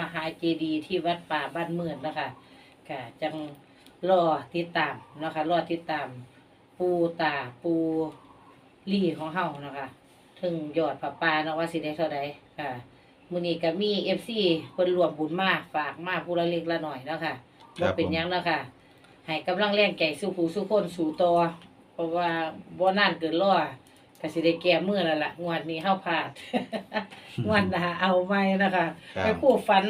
มหาเจดีย์ที่วัดป่าบ้านเมืองนะคะค่ะจังรอติดตามนะคะรอติดตาม ปูตาปูลี่ของเฮานะคะถึงยอดประปาเนาะว่าสิได้เท่าใดค่ะมื้อนี้ก็มี FC เพิ่นรวมบุญมาฝากมาผู้ละเล็กละหน่อยเนาะค่ะครับ่บเป็นหยังนะค่ะให้กำลังแรงใจสู้ผู้สู้คนสู่ต่อเพราะว่าบ่นานเกินรอ ก็สิได้แก้มือแล้วล่ะงวดนี้เฮาพลาด งวดหน้าเอาใหม่นะคะครัไปบคู่ฝัน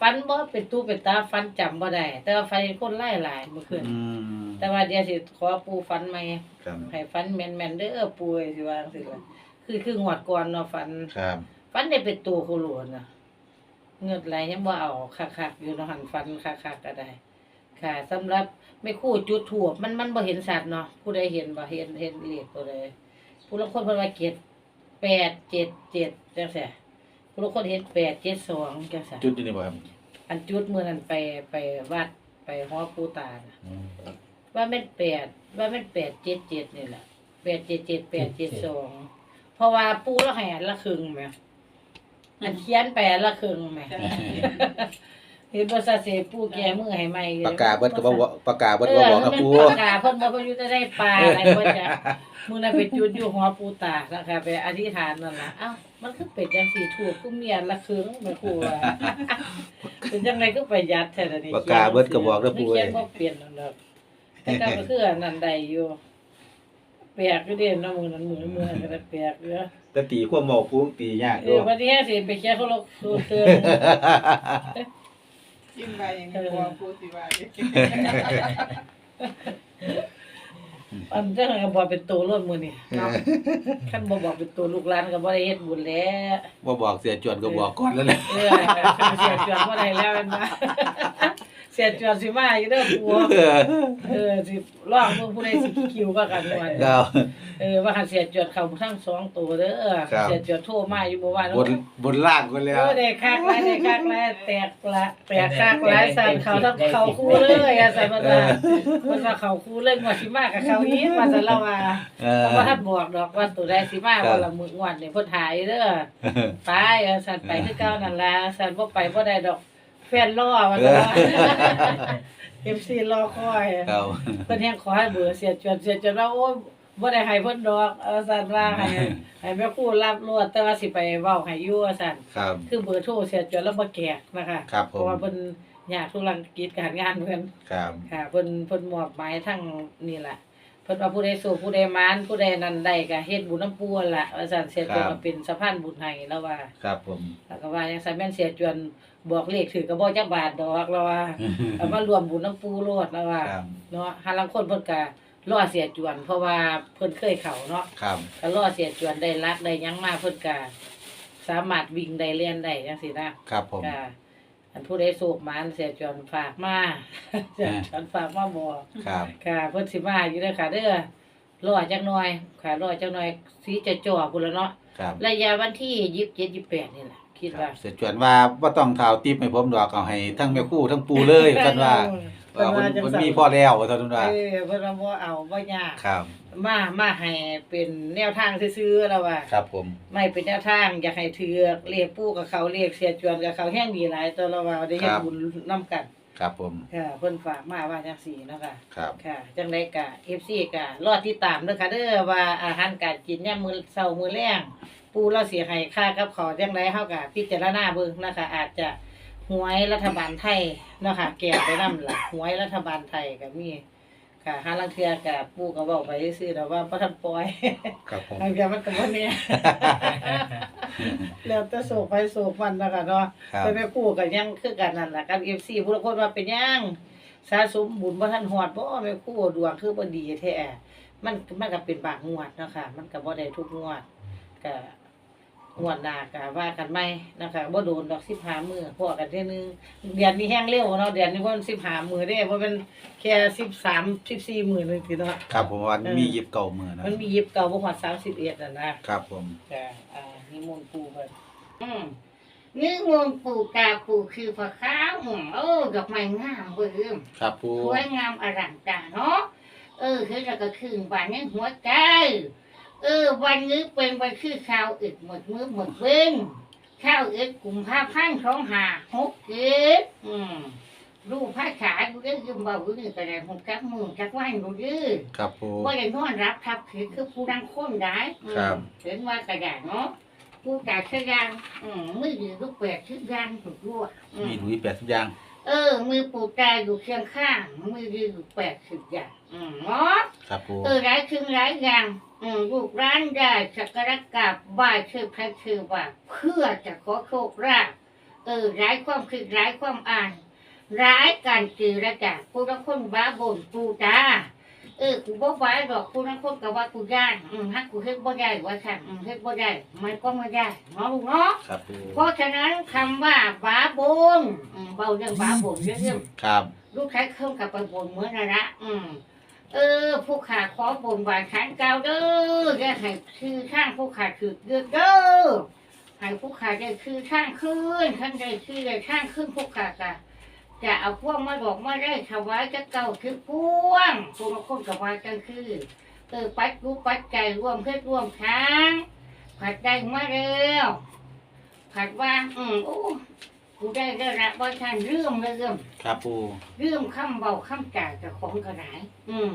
ฝันบ่เป็นตู้เป็นตาฝันจำบ่ได้แต่ว่าฝันเห็นคนหลายๆเมื่อคืนอืมแต่ว่าเดี๋ยวสิขอปูฝันใหม่ ครับให้ฝันแม่นๆเด้อปูเอ้ยสิว่าจังซี่ล่ะคือคืองวดก่อนเนาะฝัน ครับฝันได้เป็นตัวโคโลนน่ะเงือดไหลยังบ่เอาคักๆอยู่เนาะหันฝันคักๆก็ได้ ค่ะสำหรับไม่คู่จุดถูกมันมันบ่เห็นสัตว์เนาะผู้ใดเห็นบ่เห็นเห็นเลขตัวใด ผู้ลางคนเพิ่นว่าเจ็ดแปดเจ็ดเจ็ดจังซี่ผู้ลางคนเห็นแปดเจ็ดสองจังซี่จุดอยู่นี่บ่ครับอันจุดมื้อนั้นไปไปวัดไปฮอปูตาน่ะอืมว่าแม่นแปดว่าแม่นแปดเจ็ดเจ็ดนี่แหละแปดเจ็ดเจ็ดแปดเจ็ดสองเพราะว่าปูละให้อันละครึ่งแหมอันเขียนไปอันละครึ่งแหม เห็นบ่ซะเสปูแกมือให้ใหม่อยู่ปากกาเบิดก็บ่บอกปากกาเบิดก็บ่บอกนะเอปูอมันปากกาเพิ่นบ่เพิ่นอยู่จะได้ปลาอะไรเพิ่นจะมื้อนั้นไปจุดอยู่หัวปูตาแล้วค่ะไปอธิษฐานนั่นล่ะเอ้ามันคือเป็ดจังซี่ถูกคือเมียนละครึ่งแม่ครูว่าเป็นจังได๋คือประหยัดแท้ล่ะนี่ปากกาเบิดก็บอกนะปูเขีเอ้ยนยบ่เปลี่ยนนั่นดอกแต่ก็คืออันนั้นได้อยู่แปลกอยู่เด้เนาะมื้อนั้นมื้อมื้อนั้นก็ได้แปลกอยู่ แต่ตีความเว้าปูตียากเอด้วอย วันนี้สิไปเขียนเขาลกคือเตือน กินไปอย่างนี้กลัวพูดสิว่าอันจังก็บอกเป็นตัวรถมื้อนี่เนาะคันบ่บอกเป็นตัวลูกหลานก็บ่ได้เฮ็ดบุญแล้วบ่บอกเสียจวนก็บอกก่อนแล้วแหละเออเสียจวนบ่ได้แล้วแม่นบ่ เสียจวนสิมาอยู่เด้อปู่เออสิลองเบิ่งผู้ใดสิคิวก็กันว่าครับเออว่าคันเสียจวนเข้าทั้งสองตัวเด้อครับ เสียจวนโทรมาอยู่เมื่อวานบนบนล่างกันแล้วโอ้ได้คักหลายได้คักหลายแตกละแตกคักหลายสั่นเขาทั้งเขาคู่เลยอะสั่นว่าซั่นเพิ่นว่าเขาคู่เลยงวดสิมากับเขาอีกว่าซั่นแล้วว่า เอเพอราะว่าท่านบอกดอกว่าตัวใดสิมาครับวันละมื้องวดนี่เพิ่นหายเด้อไปเออสั่นไปคือเก่านั่นล่ะสั่นบ่ไปบ่ได้ดอกแฟนรอว่าซั่นว่า FC รอคอยครับ เพิ่นแฮงขอให้เบอร์เสียจวนเสียจวนว่าโอ้ยบ่ได้ให้เพิ่นดอกเออสั่นว่าให้ให้แม่ครูรับรวดแต่ว่าสิไปเว้าให้อยู่ว่าสั่นครับ คือเบอร์โทรเสียจวนแล้วบ่แกกนะคะครับผม เพราะว่าเพิ่นอยากธุรกิจการงานเพิ่นครับ ค่ะเพิ่นเพิ่นมอบหมายทั้งนี่ล่ะ เพิ่นว่าผู้ใดสู้ผู้ใดมานผู้ใดนั้นได้ก็เฮ็ดบุญน้ำปูนั่นล่ะว่าซั่นเสียจวนก็เป็นสะพานบุญให้แล้วว่าครับผม แล้วก็ว่าจังซั่นแม่นเสียจวนบอกเลขถือก็บ่จักบาทดอกแล้วว่าเอามารวมบุญน้ำปูโลดแล้วว่า ครับเนาะหาลังคนเพิ่นก็รอเสียจวน เพราะว่าเพิ่นเคยเข้าเนาะครับก็รอเสียจวนได้รักได้หยังมาเพิ่นก็สามารถวิ่งได้เรียนได้จังซี่นะครับผมค่ะ อันผู้ใดโศกหมานเสียจวนฝากมา เสียจวนฝากมาบอกครับค่ะเพิ่นสิมาอยู่เด้อค่ะเด้อรอจักหน่อยค่ะรอจักหน่อยสีจะจ่อพุ่นแล้วเนาะครับระยะวันที่27 28นี่แหละคิดว่าเสียจวนว่าบ่ต้องข่าวติปให้ผมดอกเอาให้ทั้งแม่ครู่ทั้งปูเลยกันว่าเพิ่นว่าว่าจังมันซั่นมีพอแล้วว่าซั่นว่าเออเพิ่นว่าบ่เอาบ่ยากครับ มามาให้เป็นแนวทางซื่อๆแล้วว่าครับผม ไม่เป็นแนวทางอยากให้ถือเรียกปู่กับเขาเรียกเสียจวนกับเขาแห้งดีหลายตัวเราว่าได้เฮ็ดบุญนํกันครับผม ค่ะเพิ่นฝากมาว่าจังซี่เนาะค่ะ ครับ ค่ะ จังไดก็ FC ก็รอติดตามเด้อค่ะเด้อว่าอาหารการกินยามมื้อเช้ามื้อแลงปู่เราสิให้ค่ากับขอจังไดเฮาก็พิจารณาเบิ่งนะคะ อาจจะหวยรัฐบาลไทยเนาะค่ะแก่ไปนำล่ะหวยรัฐบาลไทยก็มี ค่ะหาลังเทื่อก็ปู่ก็เว้าไปซื่อๆแต่ว่าบ่ทันปล่อยครับผมบางอย่างมันก็บ่แน่แล้วแต่โศกไปโศกมันนะคะเนาะครับ ไปไปกู้กันยังคือกันนั่นล่ะกัน FC ผู้ละคนว่าเป็นหยังสะสมบุญบ่ทันฮอดบ่แม่ครู่ดวงคือบ่ดีแท้มันมันก็เป็นบางงวดเนาะค่ะ มันก็บ่ได้ทุกงวดก็ งวดหน้าก็ว่ากันใหม่นะคะบ่โดนดอก15มื้อพอกันเทื่อนึงเดือนนี้แห้งเร็วเนาะเดือนนี้บ่มัน15มื้อเด้บ่เป็นแค่13 14มื้อนึงสิเนาะ ครับผมวันเออมียิบเก่ามือนะมันมียิบเก่าบ่ฮอด31น่ะนะครับผมจ้ะอ่านิมนต์ปู่เพิ่นอืมนิมนต์ปู่กาปู่คือพระข้าวอืมโอ้ดอกไม้งามเบิ่มครับปูสวยงามอลังการเนาะเออคือแล้วก็คืนวันนี้หัวใจ เออ วันนี้เป็นวันคือข่าวอึดหมดมือหมดเว้นเช้าเอ็ดกลุ่มผ้าพันสองหาหกเอ็ดอืมรูปผ้าขายกูได้ยืมเบากูนี่ก็ได้หกจักมือจักวันกูยื้อครับปูว่าได้นอนรับทับถือคือผู้นั่งค้นได้อืมครับเห็นว่ากระดาษเนาะผู้จ่ายเชื่อยางอืมมือดีลูกแปดชื่อยางถูกรั่วอืมมีดุยแปดสิบอย่าง เออ มือปูตายอยู่เคียงข้าง มือดีอยู่แปดสิบอย่าง อืมเนาะ ครับปูเออหลายคืนหลายอย่าง อืมลูกร้านได้สักการะกราบไหว้ชื่อพระชื่อว่าเพื่อจะขอโชคลาภเออร้ายความคิดร้ายความอ่าน ร้ายการจือระจากผู้ละคนบ้าบ่นปูตา เออกูบ่ไหวหรอกผู้ละคนก็ว่ากูย่านอืมฮักกูเฮ็ดบ่ได้ว่าสั่งอืมเฮ็ดบ่ได้มันก็ไม่ได้เนาะลูกเนาะครับปูเพราะฉะนั้นคำว่าบ้าบ่นอืมเบาเรื่องบ้าบ่นเรื่องครับลูกชายเข้ากับไปบนเหมือนนั่นละอืมเออ ผู้ขาขอบนบานขันเก่าเด้อจะให้คือข้างผู้ขาถือเดือดเด้อให้ผู้ขาได้คือข้างขึ้นข้างได้คือได้ข้างขึ้นผู้ขากะ จะเอาพวงมาบอกมาได้ถวายจะเก่าคือพวงพวงมาคนกับวาจังคือเออปัดรู้ปัดใจร่วมเพศร่วมช้างผัดได้มาแล้วผัดว่าอืมโอ้กูได้ได้ละว่าท่านเรื่องเลยเรื่องครับปูเรื่องคำเบาคำจ่ายกับของกระไรอืม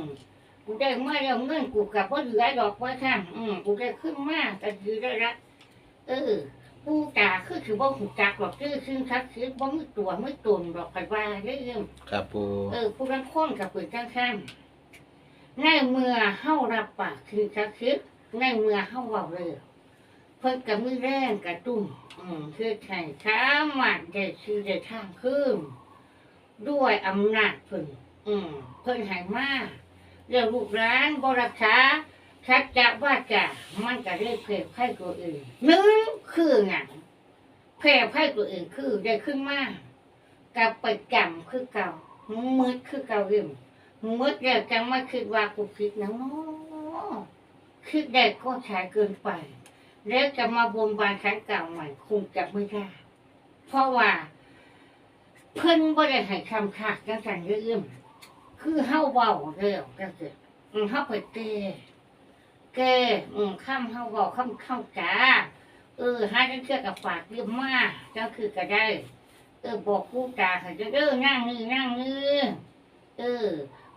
กูได้มาแล้วเงินกูกับว่าเหลือดอกว่าท่านอืมกูได้ขึ้นมากก็คือได้ละเออ กูจ่าคือคือว่าหูจักหรอกคือคือคักคือว่ามือตัวมือตุนดอกไปว่าเรื่องครับปูเออผู้รักคนกับปืนข้างข้างในเมื่อเฮารับปากคือคักคือในเมื่อเฮาเว้าเลยเพิ่นกับมือแรงกระตุ้มอืมคือแข่งช้ามันได้ชื่อได้ทางขึ้นด้วยอำนาจเพิ่นอืมเพิ่นใหายมาเรื่องลูกร้านบรักษา ชัดจะว่าจะมันก็ได้เผยไพ่ตัวอื่นนึ่งคือหนังแผ่ไพ่ตัวอื่นคือได้ขึ้นมากับไปจำคือเก่ามืดคือเก่าเรื่องมืดแล้วจังมาคิดว่ากูคิดนะเนาะคิดได้ก็ใช้เกินไป แล้วจะมาบนบานครั้งเก่าใหม่คงจะไม่ได้เพราะว่า เพิ่นบ่ได้ให้คำขาดจังซั่นเรื่องคือเฮาเว้าเร็วจังซี่อืมเฮาไปเตะ แกอืมคำเฮาเว้าคำเข้าจ้าเออหาจังเชื่อกับฝากเยี่ยมมาจังคือก็ได้ เออบอกผู้ตาค่ะเด้อนั่งนี่นั่งนี่เออ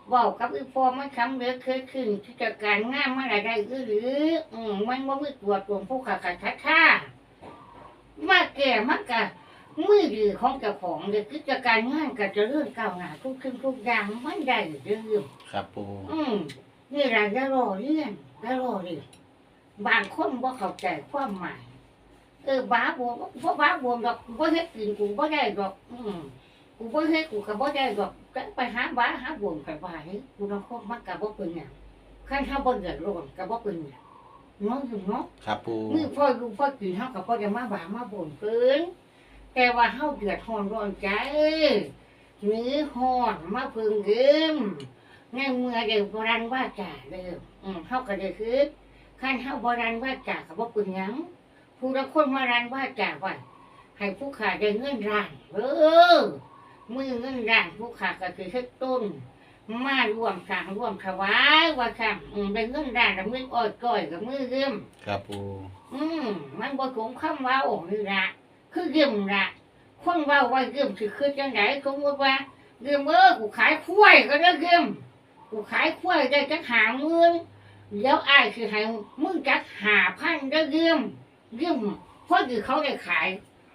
เว้ากับอีพอมันคำเหลือเคยขึ้นที่จะการงานมาได้หรือหรือ อืมมันบ่มีตัวตนผู้ขาขาดท่ามาแก่มากะมือดีของเจ้าของเด็กกิจการงานก็จะเลื่อนก้าวหน้าทุกขึ้นทุกอย่างมันได้เรื่องครับปูอืมนี่เราจะรอเรื่อง จะรอเรื่องบางคนว่าเข้าใจความหมาย เออบ้าบวมเพราะบ้าบวมดอกกูบ่เฮ็ดกินกูบ่ได้ดอก อืมกูบ่เฮ็ดกูก็บ่ได้ดอกก็ไปหาบ้าหาบวมไปว่าเฮ้ยกูต้องคบมันก็บ่เป็นหยังคันเฮาบ่เดือดร้อนก็บ่เป็นหยังเนาะอยู่เนาะครับปูมือพ่อดูพ่อกินเฮากับพ่อจะมาบามาบ่นเกินแต่ว่าเฮาเดือดร้อนร้อนใจหรือฮ้อนมาเพิ่งเกิม ในเมื่อเดี๋ยวโบราณว่าจ่าเด้ออืมเฮาก็ได้คือคันเฮาโบราณว่าจ่าก็บ่เป็นหยังผู้ละคนมารันว่าจ่าว่าให้ผู้ขาได้เงินร้านเออมือเงินร้านผู้ขาก็คือเฮ็ดต้น มารวมสร้างรวมถวายว่าซั่นอืมได้เงินร้านแล้วเงินอ้อยก้อยกับมือเกิมครับปูอืมมันบ่สมคำเว้านี่ละคือเยี่ยมละคนเว้าว่าเยี่ยมสิคือจังไดสมมติว่าเยี่ยมเออกูขายข้วยก็ได้เยี่ยม กูขายข้วยได้จักหาหมื่นเดี๋ยวอ้ายสิให้มึงจักหาพันได้เยี่ยมเยี่ยมเพราะคือเขาได้ขาย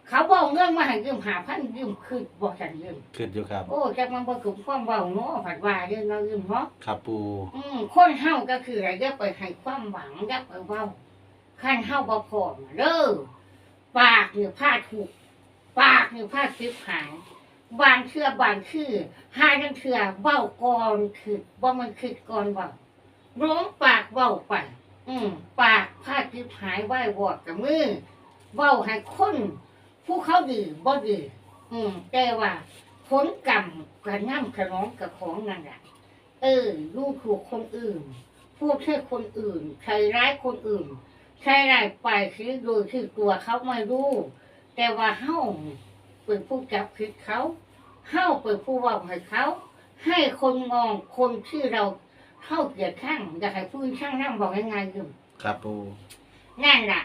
เขาบอกเงินมาให้เยี่ยมหาพันเยี่ยมคือบอกจันเยี่ยมขึ้นอยู่ครับ โอ้จักมันบ่สมความเว้าเนาะผัดว่าเด้อเนาะเยี่ยมเนาะครับปูอืมคนเฮาก็คืออะไรอย่าไปให้ความหวังอย่าไปเว้าคันเฮาบ่พร้อมเด้อปากนี่พาดถูกปากนี่พาดสิบหาย บางเชื่อบางชื่อหาจังเชื่อเว้าก่อนคือบ่มันคือก่อนเว้าร้องปากเว้าไป อืมปากพาดสิบหายไหว้วอดกับมือเว้าให้คนผู้เขาดีบ่ดีอืมแต่ว่าผลกรรมกระน่ำขนองกับของนั่นแหละเออดูกถูกคนอื่น พูดให้คนอื่นใครร้ายคนอื่นใครร้ายไปคือโดยที่ตัวเขาไม่รู้ แต่ว่าเฮ้า เป็นผู้จับผิดเขาเฮ้าเป็นผู้เว่าให้เขา ให้คนมองคนที่เราเข้าเกลียดข้างอยากให้ผู้ช่างนั่งบอกยังไงอยู่ครับปูนั่นแหละ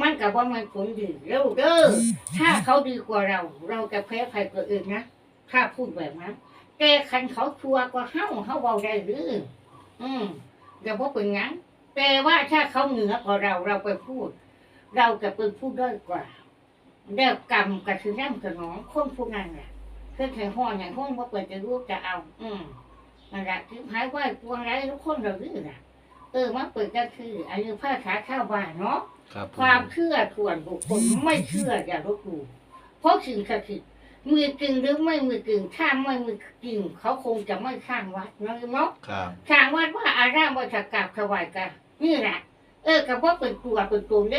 มันกับว่ามันผลดีแล้วเด้อถ้าเขาดีกว่าเรา เราจะแพ้ภัยตัวอื่นนะถ้าพูดแบบนั้นแต่คันเขาชัวร์กว่าเฮาเฮาเบาได้หรืออืมอย่าว่าเป็นงั้นแต่ว่าถ้าเขาเหนือกว่าเราเราไปพูด เราจะเป็นผู้ด้อยกว่า แล้วกรรมกับคือน้ำสนองคนผู้นั้นแหละเพื่อใช้ห้องอย่างห้องว่าเปิดจะรู้จะเอา อืมนั่นแหละคือหายไหวปวงไรทุกคนเราดื้อน่ะเออมาเปิดก็คืออันนี้ภาษาชาวบ้านเนาะครับปูความเชื่อส่วนบุคคลไม่เชื่ออย่าลบหลู่เพราะสิ่งศักดิ์สิทธิ์มีจริงหรือไม่มีจริงถ้าไม่มีจริงเขาคงจะไม่สร้างวัดเนาะเนาะครับสร้างวัดว่าอารามวัดกราบถวายกันนี่แหละเออกับว่าเป็นตัวเป็นตัวเนี่ย